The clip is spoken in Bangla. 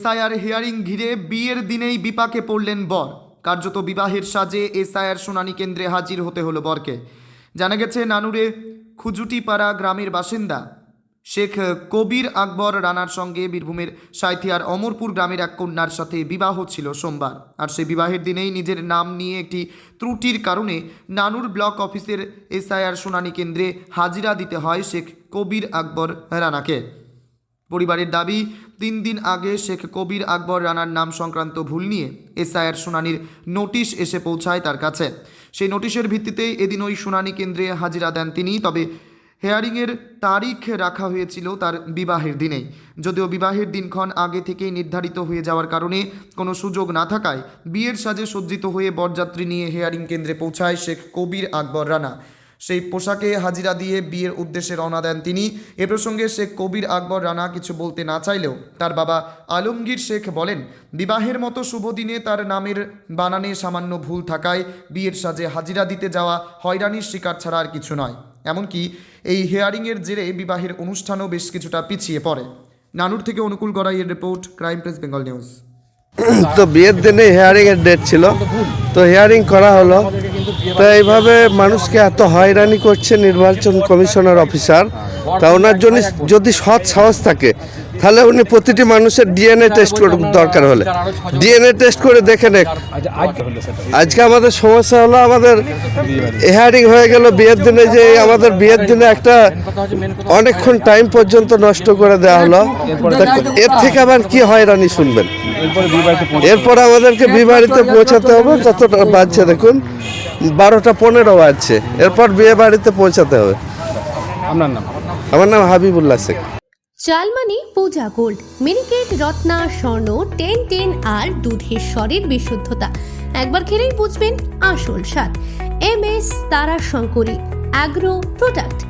এসআইআর হিয়ারিং ঘিরে বিয়ের দিনেই বিপাকে পড়লেন বর। কার্যত বিবাহের সাজে এসআইআর শুনানি কেন্দ্রে হাজির হতে হলো বরকে। জানা গেছে, নানুরে খুজুটিপাড়া গ্রামের বাসিন্দা শেখ কবির আকবর রানার সঙ্গে বীরভূমের সাঁথিয়ার অমরপুর গ্রামের এক কন্যার সাথে বিবাহ ছিল সোমবার। আর সেই বিবাহের দিনেই নিজের নাম নিয়ে একটি ত্রুটির কারণে নানুর ব্লক অফিসের এসআইআর শুনানি কেন্দ্রে হাজিরা দিতে হয় শেখ কবির আকবর রানাকে। পরিবারের দাবি, তিন দিন আগে শেখ কবির আকবর রানার নাম সংক্রান্ত ভুল নিয়ে এসআইআর শুনানির নোটিশ এসে পৌঁছায় তার কাছে। সেই নোটিশের ভিত্তিতেই এদিন ওই শুনানি কেন্দ্রে হাজিরা দেন তিনি, তবে হেয়ারিংয়ের তারিখ রাখা হয়েছিল তার বিবাহের দিনেই যদিও বিবাহের দিনক্ষণ আগে থেকেই নির্ধারিত হয়ে যাওয়ার কারণে কোনো সুযোগ না থাকায় বিয়ের সাজে সজ্জিত হয়ে বরযাত্রী নিয়ে হেয়ারিং কেন্দ্রে পৌঁছায় শেখ কবির আকবর রানা। সেই পোশাকে হাজিরা দিয়ে বিয়ের উদ্দেশ্যে রওনা দেন তিনি। এ প্রসঙ্গে শেখ কবির আকবর রানা কিছু বলতে না চাইলেও তার বাবা আলমগীর শেখ বলেন, বিবাহের মতো শুভ দিনে তার নামের বানানে সামান্য ভুল থাকায় বিয়ের সাজে হাজিরা দিতে যাওয়া হয়রানির শিকার ছাড়া আর কিছু নয়। এমনকি এই হেয়ারিংয়ের জেরে বিবাহের অনুষ্ঠানও বেশ কিছুটা পিছিয়ে পড়ে। নানুর থেকে Anukul গড়াইয়ের report, crime press Bengal news. তো বিয়ের দিনে হিয়ারিং এর ডেট ছিল। তো হিয়ারিং করা হলো। তো এইভাবে মানুষকে এত হয়রানি করছে নির্বাচন কমিশনার অফিসার। তা ওনার জন্য যদি সৎ সাহস থাকে, তাহলে উনি প্রতিটি মানুষের ডিএনএ টেস্ট দরকার হলে। ডিএনএ টেস্ট করে দেখে নেক। আজকে আমাদের সমস্যা হলো আমাদের হিয়ারিং হয়ে গেল, বিয়ের দিনে যে আমাদের বিয়ের দিনে একটা অনেকক্ষণ টাইম পর্যন্ত নষ্ট করে দেওয়া হলো। এর থেকে আবার কি হয়রানি শুনবেন? এরপর আমাদেরকে বিবাড়িতে পৌঁছাতে হবে, যতটা বাজছে দেখুন। বারোটা পনেরো বাজছে। এরপর বিয়ে বাড়িতে পৌঁছাতে হবে। আপনার নাম? আমার নাম হাবিবুল্লাহ শেখ। চালমানি পূজা গোল্ড মিনিকেট রত্না স্বর্ণ টেন টেন আর দুধের স্বরের বিশুদ্ধতা। একবার খেলেই বুঝবেন আসল স্বাদ। এম এস তারা শঙ্করী অ্যাগ্রো প্রোডাক্ট।